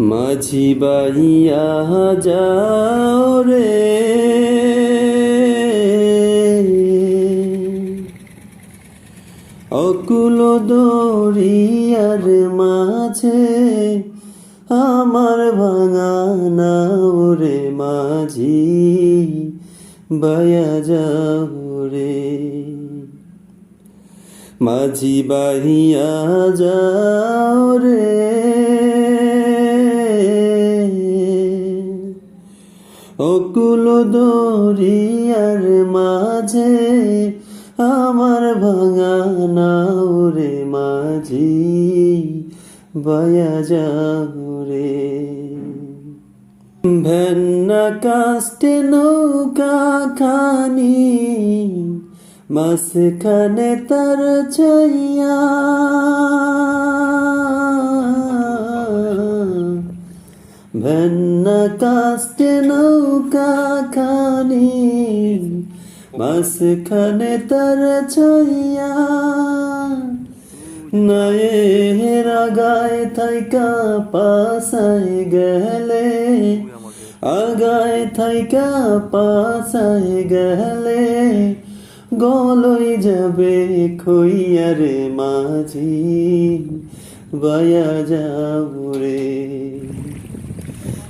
মাঝি বাইয়া যাও রে। অকুল দরিয়ার মাঝে আমার ভাঙা রে মাঝি, বায়া যাও রে। মাঝি বাহিয়া যাও অকুল দরিয়ার মাঝে আমার ভাঙা নাও মাঝি, বায়া যাও রে। ভেন্না কাস্টে নৌকা খানি, মাঝখানে তার ছাইয়া ভেন্না কাস্টে নৌকা খানি মাঝখানে তার ছাইয়া নয়ের আগায় থাইকা পাশায় গেলে আগায় থাইকা পাশায় গেলে গলই যাবে খইয়ারে মাঝি বায়া রে